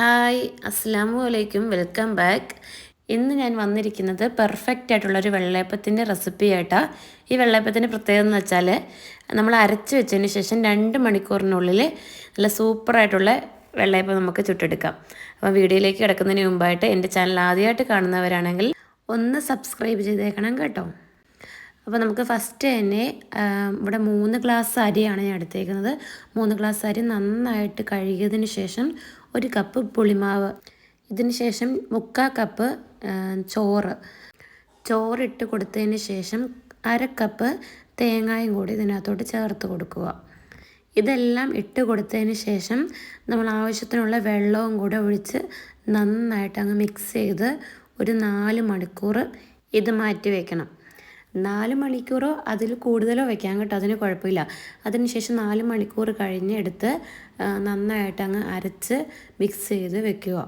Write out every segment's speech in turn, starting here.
Hi അസ്സാം വലൈക്കും welcome back. ഇന്ന് ഞാൻ വന്നിരിക്കുന്നത് പെർഫെക്റ്റ് ആയിട്ടുള്ളൊരു വെള്ളയപ്പത്തിന്റെ റെസിപ്പി ആയിട്ടാണ് ഈ വെള്ളയപ്പത്തിന്റെ പ്രത്യേകത എന്ന് വെച്ചാൽ നമ്മൾ അരച്ച് വെച്ചതിന് ശേഷം രണ്ട് മണിക്കൂറിനുള്ളിൽ നല്ല സൂപ്പറായിട്ടുള്ള വെള്ളയപ്പം നമുക്ക് ചുട്ടെടുക്കാം. അപ്പോൾ വീഡിയോയിലേക്ക് കിടക്കുന്നതിന് മുമ്പായിട്ട് എന്റെ ചാനൽ ആദ്യമായിട്ട് കാണുന്നവരാണെങ്കിൽ ഒന്ന് സബ്സ്ക്രൈബ് ചെയ്തേക്കണം കേട്ടോ. അപ്പോൾ നമുക്ക് ഫസ്റ്റ് തന്നെ ഇവിടെ മൂന്ന് ഗ്ലാസ് അരിയാണ് ഞാൻ എടുത്തേക്കുന്നത്. മൂന്ന് ഗ്ലാസ് അരി നന്നായിട്ട് കഴുകിയതിന് ശേഷം ഒരു കപ്പ് പുളിമാവ് ഇതിന് ശേഷം മുക്കാൽ കപ്പ് ചോറ്. ചോറിട്ട് കൊടുത്തതിന് ശേഷം അര കപ്പ് തേങ്ങായും കൂടി ഇതിനകത്തോട്ട് ചേർത്ത് കൊടുക്കുക. ഇതെല്ലാം ഇട്ട് കൊടുത്തതിന് ശേഷം നമ്മൾ ആവശ്യത്തിനുള്ള വെള്ളവും കൂടെ ഒഴിച്ച് നന്നായിട്ട് അങ്ങ് മിക്സ് ചെയ്ത് ഒരു നാല് മണിക്കൂർ ഇത് മാറ്റി വയ്ക്കണം നാല് മണിക്കൂറോ അതിൽ കൂടുതലോ വെക്കാൻ കേട്ടോ അതിന് കുഴപ്പമില്ല. അതിനുശേഷം നാല് മണിക്കൂർ കഴിഞ്ഞ് എടുത്ത് നന്നായിട്ട് അങ്ങ് അരച്ച് മിക്സ് ചെയ്ത് വെക്കുക.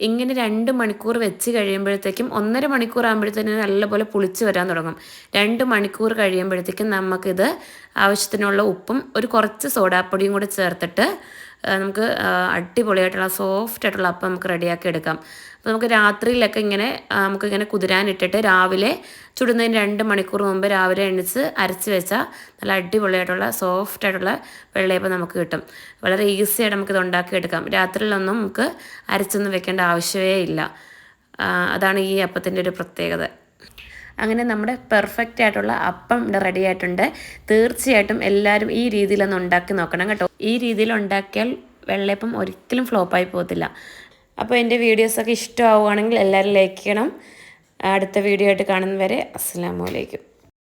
ഇങ്ങനെ രണ്ട് മണിക്കൂർ വെച്ച് കഴിയുമ്പോഴത്തേക്കും ഒന്നര മണിക്കൂർ ആകുമ്പോഴത്തേനും നല്ലപോലെ പുളിച്ച് വരാൻ തുടങ്ങും. രണ്ട് മണിക്കൂർ കഴിയുമ്പോഴത്തേക്കും നമുക്കിത് ആവശ്യത്തിനുള്ള ഉപ്പും ഒരു കുറച്ച് സോഡാപ്പൊടിയും കൂടെ ചേർത്തിട്ട് നമുക്ക് അടിപൊളിയായിട്ടുള്ള സോഫ്റ്റ് ആയിട്ടുള്ള അപ്പം നമുക്ക് റെഡിയാക്കി എടുക്കാം. അപ്പോൾ നമുക്ക് രാത്രിയിലൊക്കെ ഇങ്ങനെ നമുക്കിങ്ങനെ കുതിരാനിട്ടിട്ട് രാവിലെ ചുടുന്നതിന് രണ്ട് മണിക്കൂർ മുമ്പ് രാവിലെ എണിച്ച് അരച്ച് വെച്ചാൽ നല്ല അടിപൊളിയായിട്ടുള്ള സോഫ്റ്റ് ആയിട്ടുള്ള വെള്ളയപ്പം നമുക്ക് കിട്ടും. വളരെ ഈസി ആയിട്ട് നമുക്കിത് ഉണ്ടാക്കിയെടുക്കാം രാത്രിയിലൊന്നും നമുക്ക് അരച്ചൊന്നും വെക്കേണ്ട ആവശ്യമേ ഇല്ല. അതാണ് ഈ അപ്പത്തിന്റെ ഒരു പ്രത്യേകത. അങ്ങനെ നമ്മുടെ പെർഫെക്റ്റ് ആയിട്ടുള്ള അപ്പം ഇവിടെ റെഡി ആയിട്ടുണ്ട്. തീർച്ചയായിട്ടും എല്ലാവരും ഈ രീതിയിലൊന്ന് ഉണ്ടാക്കി നോക്കണം കേട്ടോ. ഈ രീതിയിൽ ഉണ്ടാക്കിയാൽ വെള്ളയപ്പം ഒരിക്കലും ഫ്ലോപ്പായി പോകത്തില്ല. അപ്പോൾ എന്റെ വീഡിയോസൊക്കെ ഇഷ്ടമാവുകയാണെങ്കിൽ എല്ലാവരും ലൈക്ക് ചെയ്യണം. അടുത്ത വീഡിയോ ആയിട്ട് കാണുന്നവരെ അസ്സാം വലൈക്കും